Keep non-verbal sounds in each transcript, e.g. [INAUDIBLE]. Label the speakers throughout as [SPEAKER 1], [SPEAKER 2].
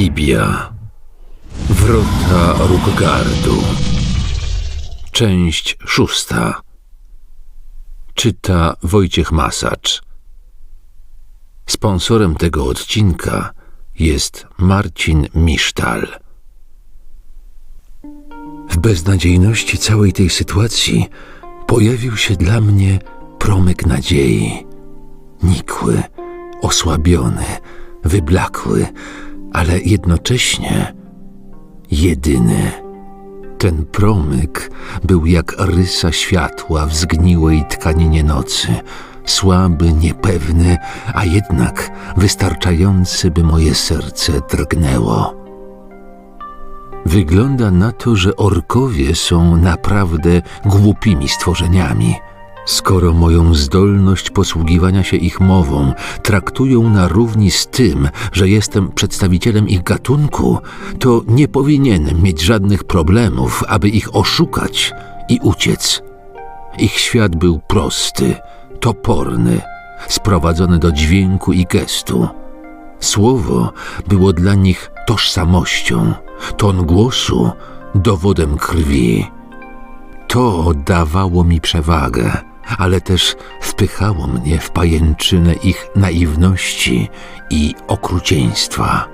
[SPEAKER 1] Amfibia. Wrota Rukgardu. Część szósta. Czyta Wojciech Masacz. Sponsorem tego odcinka jest Marcin Misztal. W beznadziejności całej tej sytuacji pojawił się dla mnie promyk nadziei. Nikły, osłabiony, wyblakły, ale jednocześnie jedyny. Ten promyk był jak rysa światła w zgniłej tkaninie nocy, słaby, niepewny, a jednak wystarczający, by moje serce drgnęło. Wygląda na to, że orkowie są naprawdę głupimi stworzeniami. Skoro moją zdolność posługiwania się ich mową traktują na równi z tym, że jestem przedstawicielem ich gatunku, to nie powinienem mieć żadnych problemów, aby ich oszukać i uciec. Ich świat był prosty, toporny, sprowadzony do dźwięku i gestu. Słowo było dla nich tożsamością, ton głosu dowodem krwi. To dawało mi przewagę, ale też wpychało mnie w pajęczynę ich naiwności i okrucieństwa.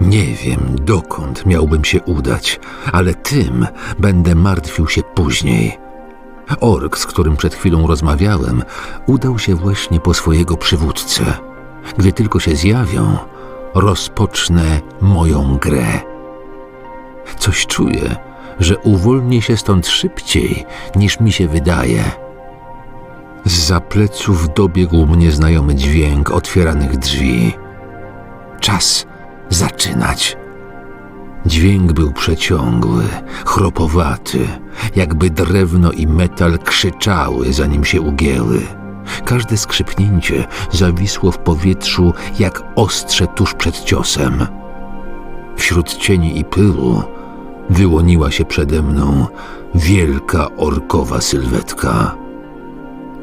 [SPEAKER 1] Nie wiem, dokąd miałbym się udać, ale tym będę martwił się później. Ork, z którym przed chwilą rozmawiałem, udał się właśnie po swojego przywódcę. Gdy tylko się zjawią, rozpocznę moją grę. Coś czuję, że uwolnię się stąd szybciej, niż mi się wydaje. Z pleców dobiegł mnie znajomy dźwięk otwieranych drzwi. Czas zaczynać. Dźwięk był przeciągły, chropowaty, jakby drewno i metal krzyczały, zanim się ugięły. Każde skrzypnięcie zawisło w powietrzu jak ostrze tuż przed ciosem. Wśród cieni i pyłu wyłoniła się przede mną wielka orkowa sylwetka.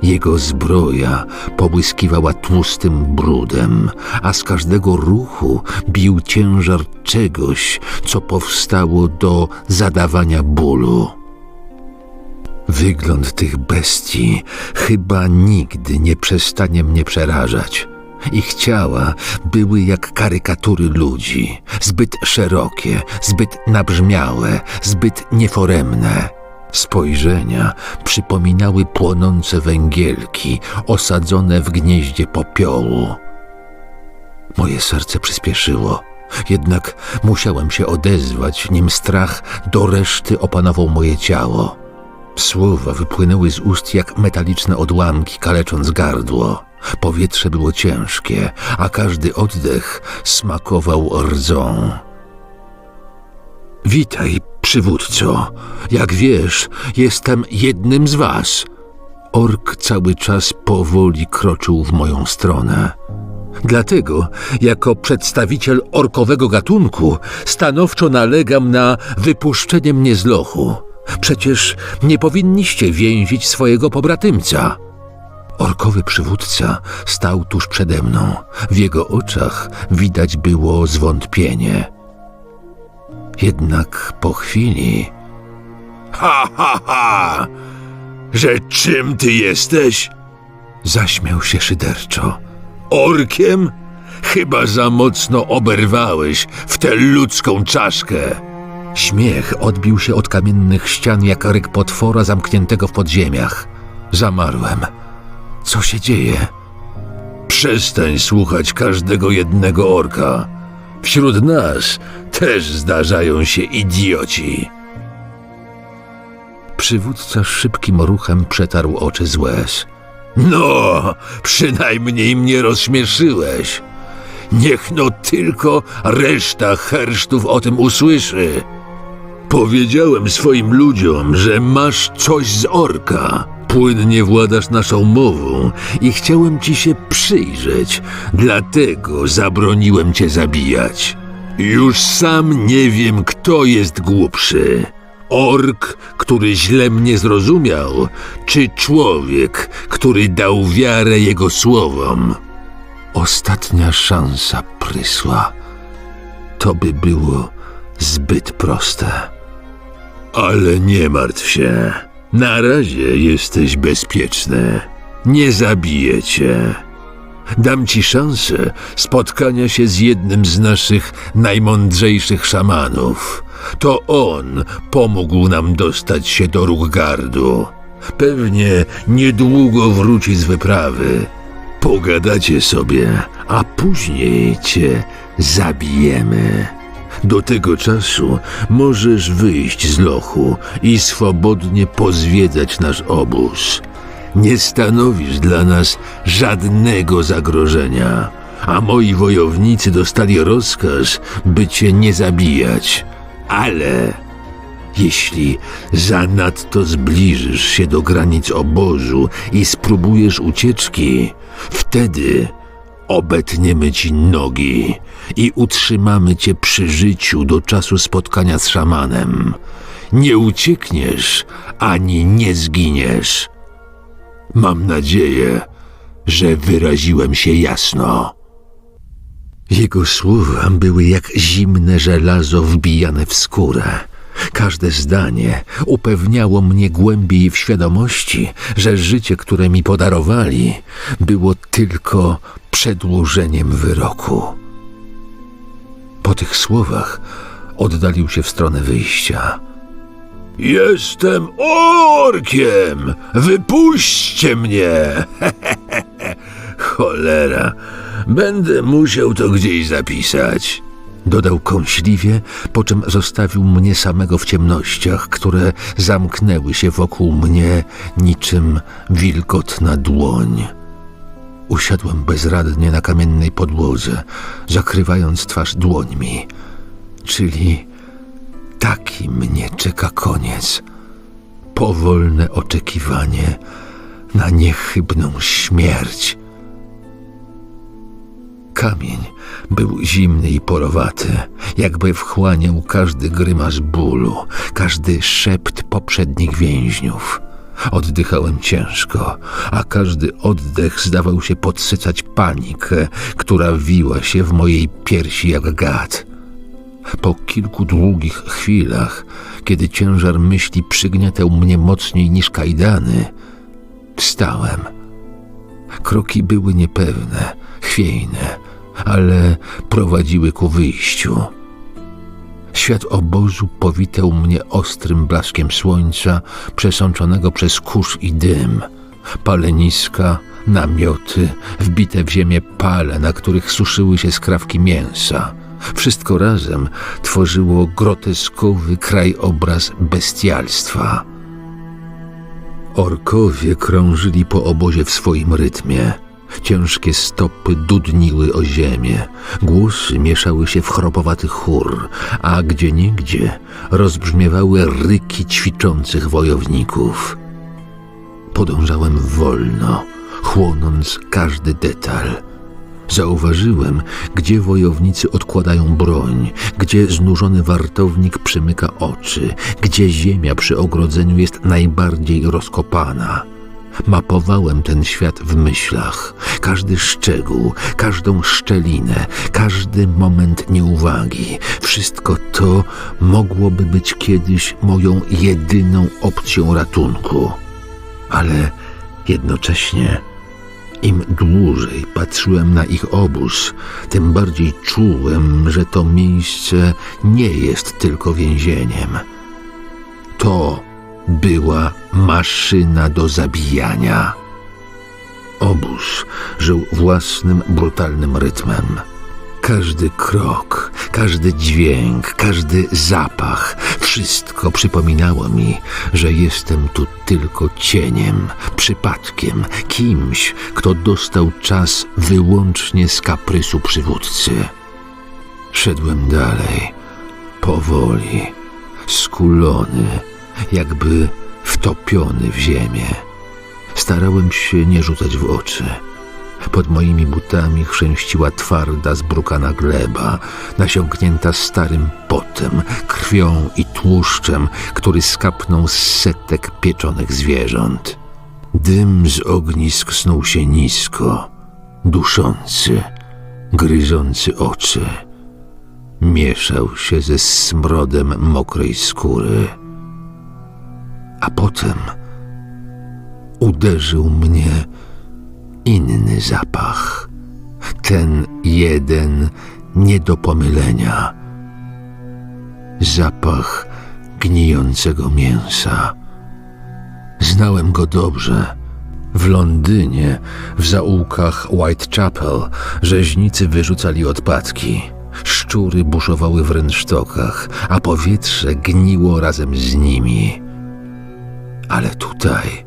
[SPEAKER 1] Jego zbroja pobłyskiwała tłustym brudem, a z każdego ruchu bił ciężar czegoś, co powstało do zadawania bólu. Wygląd tych bestii chyba nigdy nie przestanie mnie przerażać. Ich ciała były jak karykatury ludzi, zbyt szerokie, zbyt nabrzmiałe, zbyt nieforemne. Spojrzenia przypominały płonące węgielki osadzone w gnieździe popiołu. Moje serce przyspieszyło, jednak musiałem się odezwać, nim strach do reszty opanował moje ciało. Słowa wypłynęły z ust jak metaliczne odłamki, kalecząc gardło. Powietrze było ciężkie, a każdy oddech smakował rdzą. Witaj, przywódco. Jak wiesz, jestem jednym z was. Ork cały czas powoli kroczył w moją stronę. Dlatego, jako przedstawiciel orkowego gatunku, stanowczo nalegam na wypuszczenie mnie z lochu. Przecież nie powinniście więzić swojego pobratymca. Orkowy przywódca stał tuż przede mną. W jego oczach widać było zwątpienie. Jednak po chwili
[SPEAKER 2] Ha, ha, ha! Że czym ty jesteś?
[SPEAKER 1] zaśmiał się szyderczo.
[SPEAKER 2] Orkiem? Chyba za mocno oberwałeś w tę ludzką czaszkę.
[SPEAKER 1] Śmiech odbił się od kamiennych ścian jak ryk potwora zamkniętego w podziemiach. Zamarłem. Co się dzieje?
[SPEAKER 2] Przestań słuchać każdego jednego orka. Wśród nas też zdarzają się idioci.
[SPEAKER 1] Przywódca szybkim ruchem przetarł oczy z łez.
[SPEAKER 2] No, przynajmniej mnie rozśmieszyłeś. Niech no tylko reszta hersztów o tym usłyszy. Powiedziałem swoim ludziom, że masz coś z orka. Płynnie władasz naszą mową i chciałem ci się przyjrzeć, dlatego zabroniłem cię zabijać. Już sam nie wiem, kto jest głupszy. Ork, który źle mnie zrozumiał, czy człowiek, który dał wiarę jego słowom?
[SPEAKER 1] Ostatnia szansa prysła. to by było zbyt proste.
[SPEAKER 2] Ale nie martw się. Na razie jesteś bezpieczny. Nie zabiję cię. Dam ci szansę spotkania się z jednym z naszych najmądrzejszych szamanów. To on pomógł nam dostać się do Ruggardu. Pewnie niedługo wróci z wyprawy. Pogadacie sobie, a później cię zabijemy. Do tego czasu możesz wyjść z lochu i swobodnie pozwiedzać nasz obóz. Nie stanowisz dla nas żadnego zagrożenia, a moi wojownicy dostali rozkaz, by cię nie zabijać. Ale jeśli zanadto zbliżysz się do granic obozu i spróbujesz ucieczki, wtedy obetniemy ci nogi i utrzymamy cię przy życiu do czasu spotkania z szamanem. Nie uciekniesz ani nie zginiesz. Mam nadzieję, że wyraziłem się jasno.
[SPEAKER 1] Jego słowa były jak zimne żelazo wbijane w skórę. Każde zdanie upewniało mnie głębiej w świadomości, że życie, które mi podarowali, było tylko przedłużeniem wyroku. Po tych słowach oddalił się w stronę wyjścia.
[SPEAKER 2] Jestem orkiem! Wypuśćcie mnie! [LAUGHS] Cholera, będę musiał to gdzieś zapisać.
[SPEAKER 1] Dodał kąśliwie, po czym zostawił mnie samego w ciemnościach, które zamknęły się wokół mnie niczym wilgotna dłoń. Usiadłem bezradnie na kamiennej podłodze, zakrywając twarz dłońmi. Czyli taki mnie czeka koniec. Powolne oczekiwanie na niechybną śmierć. Kamień był zimny i porowaty, jakby wchłaniał każdy grymas bólu, każdy szept poprzednich więźniów. Oddychałem ciężko, a każdy oddech zdawał się podsycać panikę, która wiła się w mojej piersi jak gad. Po kilku długich chwilach, kiedy ciężar myśli przygniatał mnie mocniej niż kajdany, wstałem. Kroki były niepewne, chwiejne, ale prowadziły ku wyjściu. Świat obozu powitał mnie ostrym blaskiem słońca, przesączonego przez kurz i dym. Paleniska, namioty, wbite w ziemię pale, na których suszyły się skrawki mięsa. Wszystko razem tworzyło groteskowy krajobraz bestialstwa. Orkowie krążyli po obozie w swoim rytmie. Ciężkie stopy dudniły o ziemię, głosy mieszały się w chropowaty chór, a gdzieniegdzie rozbrzmiewały ryki ćwiczących wojowników. Podążałem wolno, chłonąc każdy detal. Zauważyłem, gdzie wojownicy odkładają broń, gdzie znużony wartownik przymyka oczy, gdzie ziemia przy ogrodzeniu jest najbardziej rozkopana. Mapowałem ten świat w myślach. Każdy szczegół, każdą szczelinę, każdy moment nieuwagi. Wszystko to mogłoby być kiedyś moją jedyną opcją ratunku. Ale jednocześnie im dłużej patrzyłem na ich obóz, tym bardziej czułem, że to miejsce nie jest tylko więzieniem. To była maszyna do zabijania. Obóz żył własnym brutalnym rytmem. Każdy krok, każdy dźwięk, każdy zapach, wszystko przypominało mi, że jestem tu tylko cieniem, przypadkiem, kimś, kto dostał czas wyłącznie z kaprysu przywódcy. Szedłem dalej, powoli, skulony, jakby wtopiony w ziemię. Starałem się nie rzucać w oczy. Pod moimi butami chrzęściła twarda, zbrukana gleba, nasiąknięta starym potem, krwią i tłuszczem, który skapnął z setek pieczonych zwierząt. Dym z ognisk snuł się nisko, duszący, gryzący oczy. mieszał się ze smrodem mokrej skóry. A potem uderzył mnie inny zapach. Ten jeden nie do pomylenia. Zapach gnijącego mięsa. Znałem go dobrze. W Londynie, w zaułkach Whitechapel, rzeźnicy wyrzucali odpadki. Szczury buszowały w rynsztokach, a powietrze gniło razem z nimi. Ale tutaj,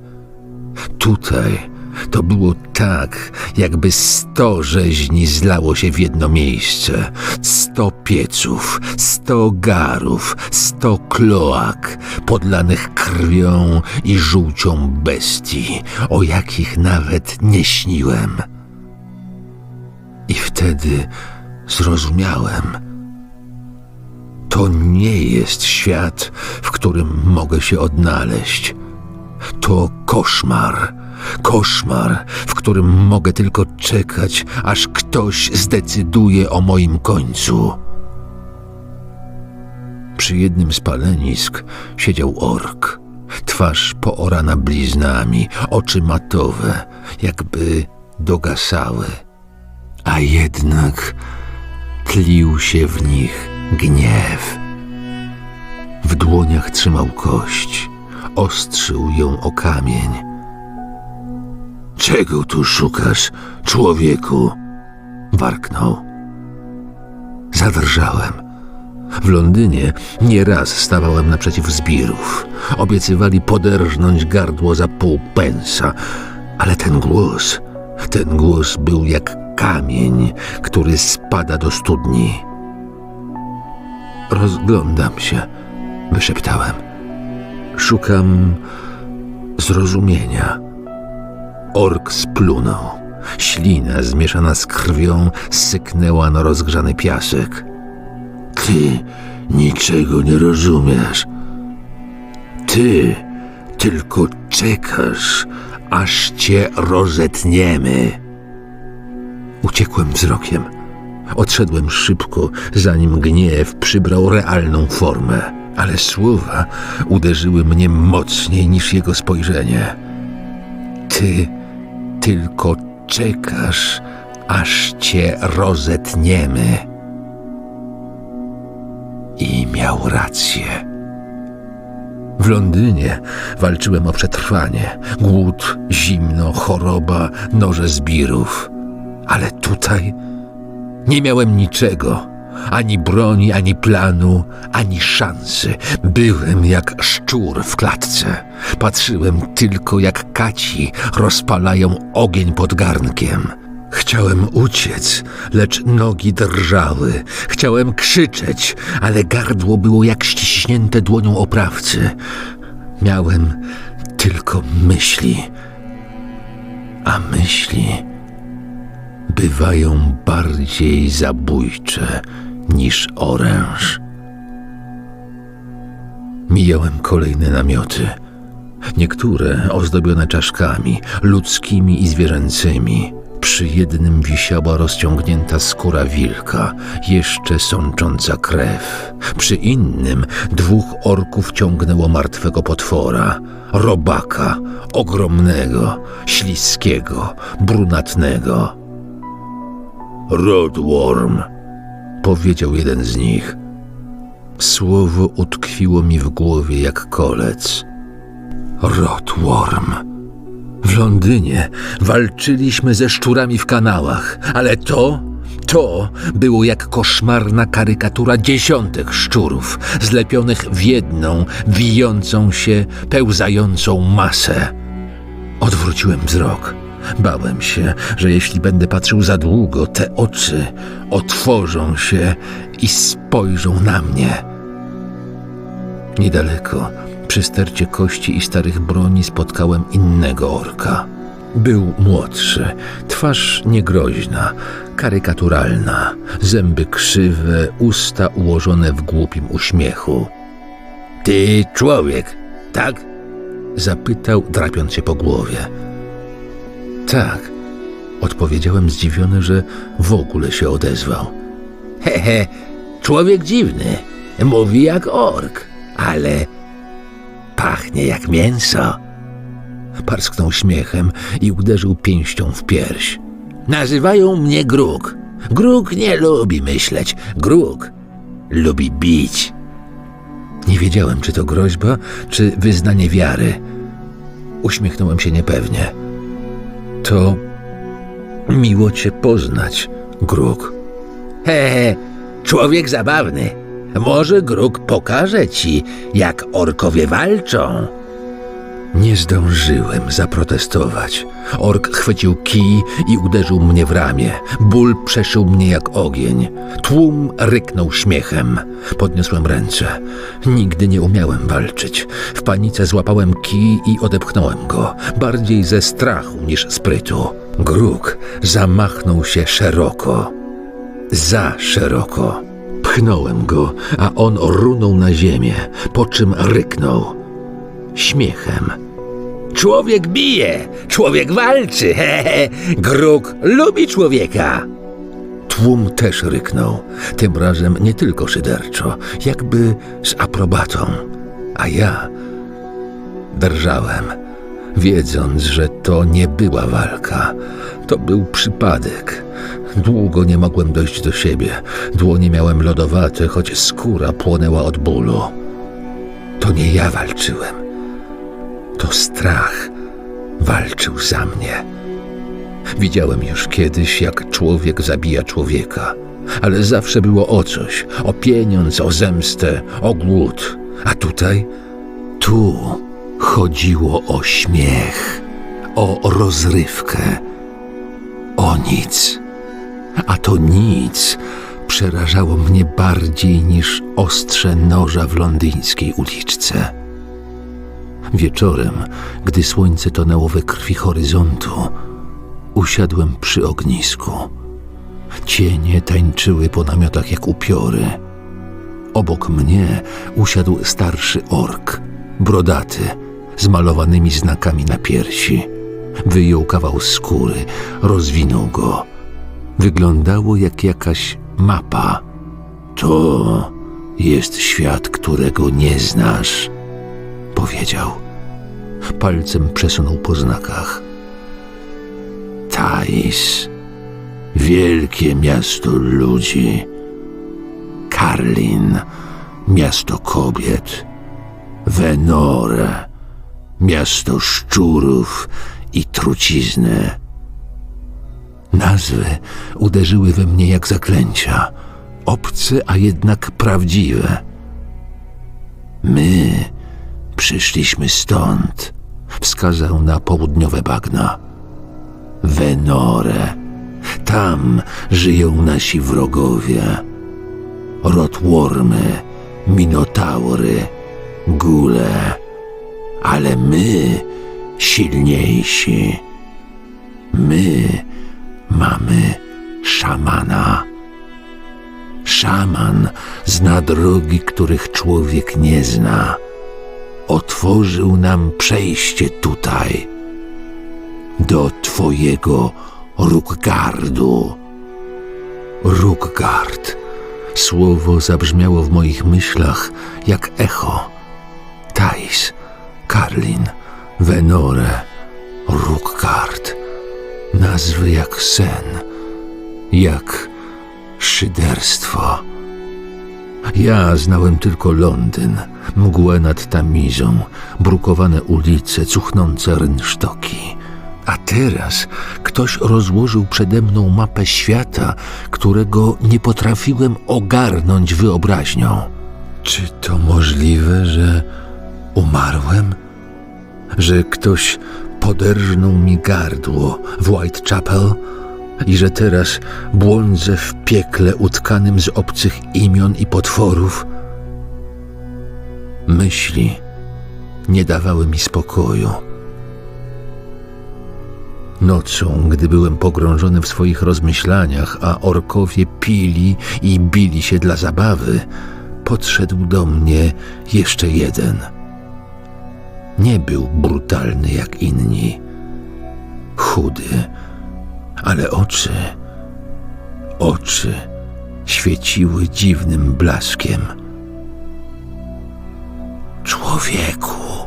[SPEAKER 1] tutaj to było tak, jakby sto rzeźni zlało się w jedno miejsce. Sto pieców, sto garów, sto kloak, podlanych krwią i żółcią bestii, o jakich nawet nie śniłem. I wtedy zrozumiałem. To nie jest świat, w którym mogę się odnaleźć. To koszmar. Koszmar, w którym mogę tylko czekać, aż ktoś zdecyduje o moim końcu. Przy jednym z palenisk siedział ork. Twarz poorana bliznami, oczy matowe, jakby dogasały. A jednak tlił się w nich gniew. W dłoniach trzymał kość, ostrzył ją o kamień. Czego tu szukasz, człowieku? Warknął. Zadrżałem. W Londynie nieraz stawałem naprzeciw zbirów. Obiecywali poderżnąć gardło za pół pensa, ale ten głos, ten głos był jak kamień, który spada do studni. Rozglądam się, wyszeptałem. Szukam zrozumienia. Ork splunął. Ślina zmieszana z krwią syknęła na rozgrzany piasek. Ty niczego nie rozumiesz. Ty tylko czekasz, aż cię rozetniemy. Uciekłem wzrokiem. Odszedłem szybko, zanim gniew przybrał realną formę, ale słowa uderzyły mnie mocniej niż jego spojrzenie. Ty tylko czekasz, aż cię rozetniemy. I miał rację. W Londynie walczyłem o przetrwanie. Głód, zimno, choroba, noże zbirów. Ale tutaj nie miałem niczego. Ani broni, ani planu, ani szansy. Byłem jak szczur w klatce. Patrzyłem tylko jak kaci rozpalają ogień pod garnkiem. Chciałem uciec, lecz nogi drżały. Chciałem krzyczeć, ale gardło było jak ściśnięte dłonią oprawcy. Miałem tylko myśli. A myśli bywają bardziej zabójcze niż oręż. Mijałem kolejne namioty. Niektóre ozdobione czaszkami, ludzkimi i zwierzęcymi. Przy jednym wisiała rozciągnięta skóra wilka, jeszcze sącząca krew. Przy innym dwóch orków ciągnęło martwego potwora. Robaka, ogromnego, śliskiego, brunatnego. Rodworm, powiedział jeden z nich. Słowo utkwiło mi w głowie jak kolec. Rotworm. W Londynie walczyliśmy ze szczurami w kanałach, ale to, to było jak koszmarna karykatura dziesiątek szczurów, zlepionych w jedną, wijącą się, pełzającą masę. Odwróciłem wzrok. Bałem się, że jeśli będę patrzył za długo, te oczy otworzą się i spojrzą na mnie. Niedaleko, przy stercie kości i starych broni, spotkałem innego orka. Był młodszy, twarz niegroźna, karykaturalna, zęby krzywe, usta ułożone w głupim uśmiechu. Ty człowiek, tak? Zapytał, drapiąc się po głowie. Tak, odpowiedziałem zdziwiony, że w ogóle się odezwał. Hehe,
[SPEAKER 2] Człowiek dziwny. Mówi jak ork, ale pachnie jak mięso. Parsknął śmiechem i uderzył pięścią w pierś. Nazywają mnie Gruk. Gruk nie lubi myśleć. Gruk lubi bić. Nie wiedziałem, czy to groźba, czy wyznanie wiary. Uśmiechnąłem się niepewnie. To miło cię poznać, Gruk. He, człowiek zabawny. Może Gruk pokaże ci, jak orkowie walczą. Nie zdążyłem zaprotestować. Ork chwycił kij i uderzył mnie w ramię. Ból przeszył mnie jak ogień. Tłum ryknął śmiechem. Podniosłem ręce. Nigdy nie umiałem walczyć. W panice złapałem kij i odepchnąłem go. Bardziej ze strachu niż sprytu. Gruk zamachnął się szeroko. Za szeroko. Pchnąłem go, a on runął na ziemię, po czym ryknął śmiechem. Człowiek bije, człowiek walczy, [LAUGHS] hehe. Gruk lubi człowieka. Tłum też ryknął, tym razem nie tylko szyderczo, jakby z aprobatą. A ja drżałem, wiedząc, że to nie była walka. To był przypadek. Długo nie mogłem dojść do siebie. Dłonie miałem lodowate, choć skóra płonęła od bólu. To nie ja walczyłem. To strach walczył za mnie. Widziałem już kiedyś, jak człowiek zabija człowieka, ale zawsze było o coś: o pieniądz, o zemstę, o głód. A tutaj, tu chodziło o śmiech, o rozrywkę, o nic. A to nic przerażało mnie bardziej niż ostrze noża w londyńskiej uliczce. Wieczorem, gdy słońce tonęło we krwi horyzontu, usiadłem przy ognisku. Cienie tańczyły po namiotach jak upiory. Obok mnie usiadł starszy ork, brodaty, z malowanymi znakami na piersi. Wyjął kawał skóry, rozwinął go. Wyglądało jak jakaś mapa. To jest świat, którego nie znasz powiedział. Palcem przesunął po znakach. Thais, wielkie miasto ludzi. Karlin, miasto kobiet. Venore, miasto szczurów i trucizny. Nazwy uderzyły we mnie jak zaklęcia. Obce, a jednak prawdziwe. My Przyszliśmy stąd, wskazał na południowe bagna. Venore. Tam żyją nasi wrogowie. Rotwormy, minotaury, gule. Ale my silniejsi. My mamy szamana. Szaman zna drogi, których człowiek nie zna otworzył nam przejście tutaj, do twojego Rukgardu. Rukgard. Słowo zabrzmiało w moich myślach jak echo. Thais, Karlin, Venore, Rukgard. Nazwy jak sen, jak szyderstwo. Ja znałem tylko Londyn, mgłę nad Tamizą, brukowane ulice, cuchnące rynsztoki. A teraz ktoś rozłożył przede mną mapę świata, którego nie potrafiłem ogarnąć wyobraźnią. Czy to możliwe, że umarłem? Że ktoś poderżnął mi gardło w Whitechapel? I że teraz błądzę w piekle utkanym z obcych imion i potworów. Myśli nie dawały mi spokoju. Nocą, gdy byłem pogrążony w swoich rozmyślaniach, a orkowie pili i bili się dla zabawy, podszedł do mnie jeszcze jeden. Nie był brutalny jak inni. Chudy, ale oczy, oczy
[SPEAKER 1] świeciły dziwnym blaskiem. Człowieku,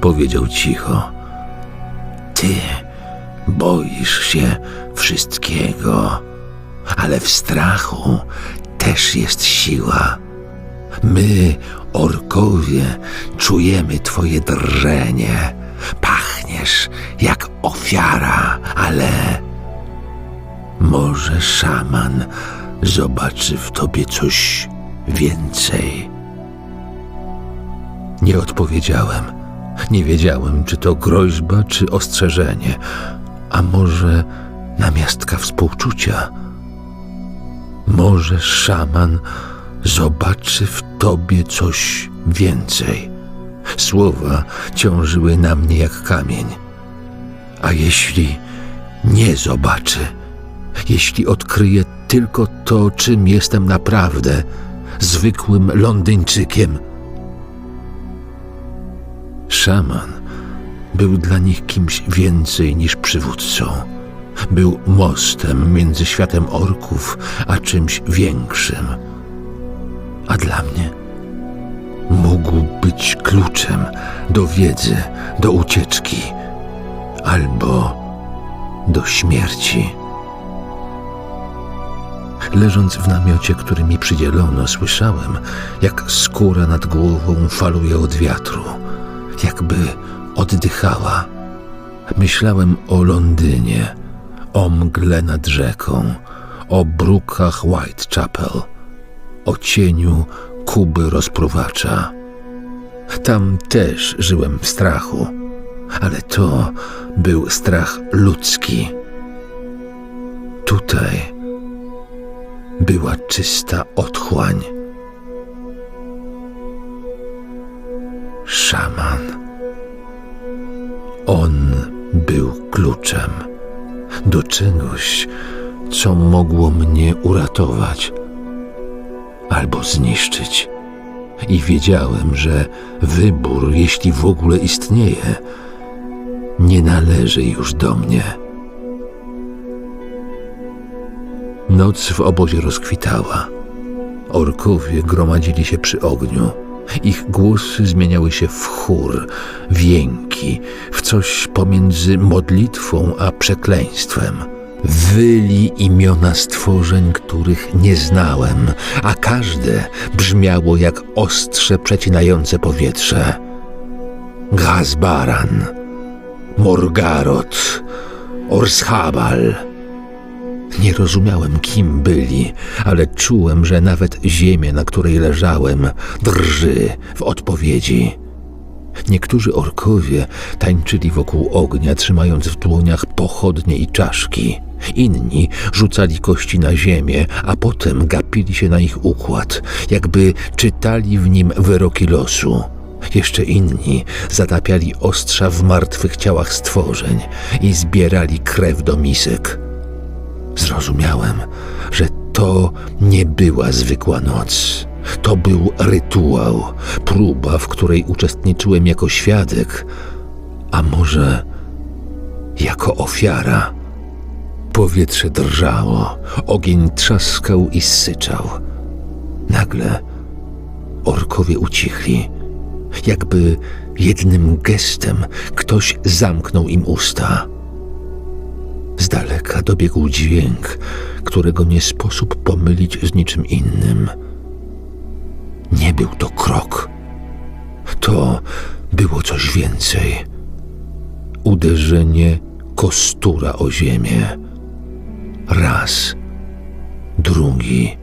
[SPEAKER 1] powiedział cicho, ty boisz się wszystkiego, ale w strachu też jest siła. My, orkowie, czujemy twoje drżenie. Jak ofiara, ale może szaman zobaczy w tobie coś więcej. Nie odpowiedziałem. Nie wiedziałem, czy to groźba, czy ostrzeżenie, a może namiastka współczucia. Może szaman zobaczy w tobie coś więcej. Słowa ciążyły na mnie jak kamień. A jeśli nie zobaczy, jeśli odkryje tylko to, czym jestem naprawdę, zwykłym Londyńczykiem? Szaman był dla nich kimś więcej niż przywódcą. Był mostem między światem orków a czymś większym. A dla mnie mógł być kluczem do wiedzy, do ucieczki albo do śmierci. Leżąc w namiocie, który mi przydzielono, słyszałem, jak skóra nad głową faluje od wiatru, jakby oddychała. Myślałem o Londynie, o mgle nad rzeką, o brukach Whitechapel, o cieniu Kuby rozpruwacza. Tam też żyłem w strachu, ale to był strach ludzki. Tutaj była czysta otchłań. Szaman. On był kluczem do czegoś, co mogło mnie uratować albo zniszczyć. I wiedziałem, że wybór, jeśli w ogóle istnieje, nie należy już do mnie. Noc w obozie rozkwitała. Orkowie gromadzili się przy ogniu. Ich głosy zmieniały się w chór, w jęki, w coś pomiędzy modlitwą a przekleństwem. Wyli imiona stworzeń, których nie znałem, a każde brzmiało jak ostrze przecinające powietrze. Gazbaran, Morgarot, Orshabal. Nie rozumiałem, kim byli, ale czułem, że nawet ziemia, na której leżałem, drży w odpowiedzi. Niektórzy orkowie tańczyli wokół ognia, trzymając w dłoniach pochodnie i czaszki. Inni rzucali kości na ziemię, a potem gapili się na ich układ, jakby czytali w nim wyroki losu. Jeszcze inni zatapiali ostrza w martwych ciałach stworzeń i zbierali krew do misek. Zrozumiałem, że to nie była zwykła noc. To był rytuał, próba, w której uczestniczyłem jako świadek, a może jako ofiara. Powietrze drżało, ogień trzaskał i syczał. Nagle orkowie ucichli, jakby jednym gestem ktoś zamknął im usta. Z daleka dobiegł dźwięk, którego nie sposób pomylić z niczym innym. Nie był to krok. To było coś więcej. Uderzenie kostura o ziemię. Raz, drugi,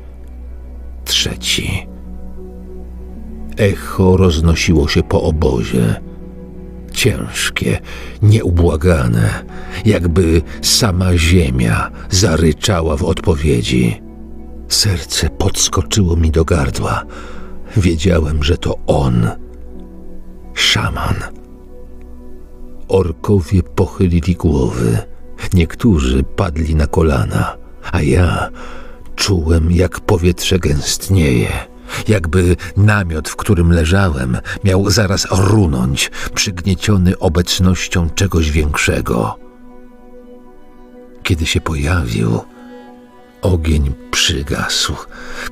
[SPEAKER 1] trzeci. Echo roznosiło się po obozie ciężkie, nieubłagane, jakby sama ziemia zaryczała w odpowiedzi. Serce podskoczyło mi do gardła. Wiedziałem, że to on, szaman. Orkowie pochylili głowy, niektórzy padli na kolana, a ja czułem, jak powietrze gęstnieje jakby namiot, w którym leżałem, miał zaraz runąć, przygnieciony obecnością czegoś większego. Kiedy się pojawił, Ogień przygasł.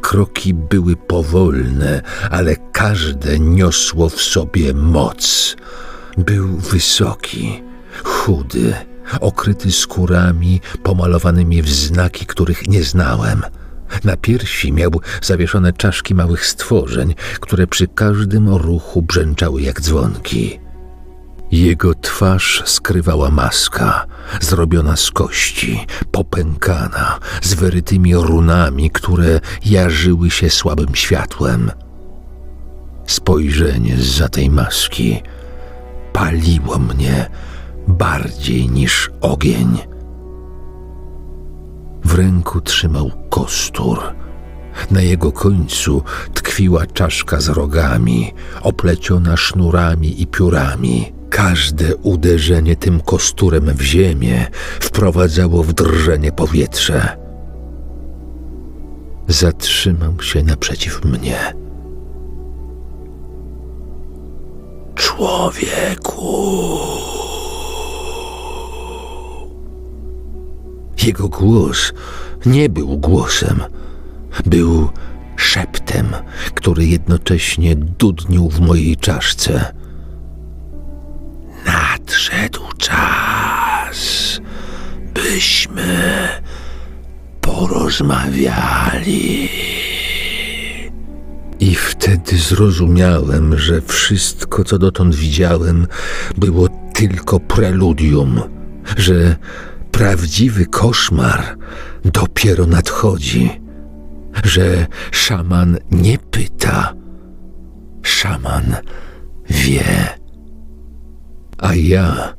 [SPEAKER 1] Kroki były powolne, ale każde niosło w sobie moc. Był wysoki, chudy, okryty skórami pomalowanymi w znaki, których nie znałem. Na piersi miał zawieszone czaszki małych stworzeń, które przy każdym ruchu brzęczały jak dzwonki. Jego twarz skrywała maska, zrobiona z kości, popękana, z wyrytymi runami, które jarzyły się słabym światłem. Spojrzenie za tej maski paliło mnie bardziej niż ogień. W ręku trzymał kostur. Na jego końcu tkwiła czaszka z rogami, opleciona sznurami i piórami. Każde uderzenie tym kosturem w ziemię wprowadzało w drżenie powietrze. Zatrzymał się naprzeciw mnie. Człowieku! Jego głos nie był głosem, był szeptem, który jednocześnie dudnił w mojej czaszce. Nadszedł czas, byśmy porozmawiali. I wtedy zrozumiałem, że wszystko, co dotąd widziałem, było tylko preludium, że prawdziwy koszmar dopiero nadchodzi, że szaman nie pyta, szaman wie. A ja,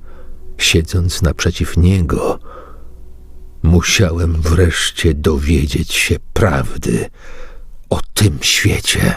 [SPEAKER 1] siedząc naprzeciw niego, musiałem wreszcie dowiedzieć się prawdy o tym świecie.